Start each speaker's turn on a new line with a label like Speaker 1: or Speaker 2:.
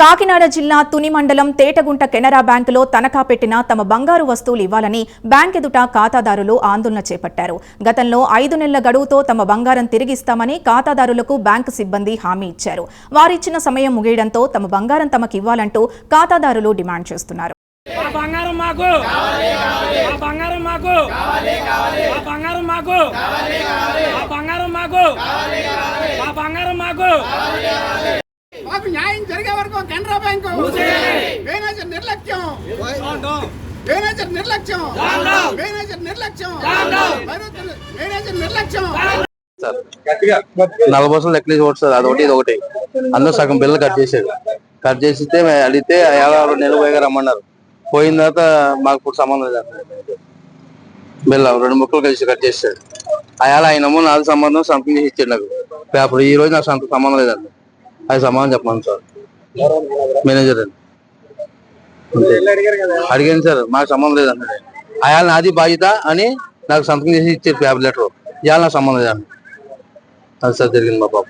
Speaker 1: కాకినాడ జిల్లా తుని మండలం తేటగుంట కెనరా బ్యాంకులో తనఖా పెట్టిన తమ బంగారు వస్తువులు ఇవ్వాలని బ్యాంక్ ఎదుట ఖాతాదారులు ఆందోళన చేపట్టారు. గతంలో ఐదు నెలల గడువుతో తమ బంగారం తిరిగిస్తామని ఖాతాదారులకు బ్యాంకు సిబ్బంది హామీ ఇచ్చారు. వారిచ్చిన సమయం ముగియడంతో తమ బంగారం తమకివ్వాలంటూ ఖాతాదారులు డిమాండ్ చేస్తున్నారు.
Speaker 2: బంగారం మాకు! బంగారం మాకు! బంగారం మాకు! బంగారం మాకు! బంగారం మాకు!
Speaker 3: మాకు న్యాయం జరిగే వరకు కెనరా బ్యాంకు. మేనేజర్ నిర్లక్ష్యం. మేనేజర్ నిర్లక్ష్యం. మేనేజర్ నిర్లక్ష్యం. మేనేజర్ నిర్లక్ష్యం.
Speaker 4: సార్. నలభై పర్సెంట్ లెక్కలేసి ఓటు సార్ అదొకటి ఇది ఒకటి అందరూ సగం బిల్లు కట్ చేశాడు కట్ చేసితే మేము అడిగితే ఏడాది నెల పోయిగా రమ్మన్నారు. పోయిన తర్వాత మాకు ఇప్పుడు సంబంధం లేదు బిల్ల రెండు ముక్కలు కలిసి కట్ చేశాడు అయాల ఆయనమో నాకు సంబంధం సంతకం చేసి ఇచ్చాడు నాకు. పేపర్ ఈ రోజు నాకు సంత సంబంధం లేదండి అది సంబంధం చెప్పండి సార్. మేనేజర్ అండి అడిగాను సార్ మాకు సంబంధం లేదండి అయాల నాది బాధ్యత అని నాకు సంతకం చేసి ఇచ్చారు పేపర్ లెటర్. ఇవాళ నాకు సంబంధం లేదండి అది సార్ జరిగింది మా పాప.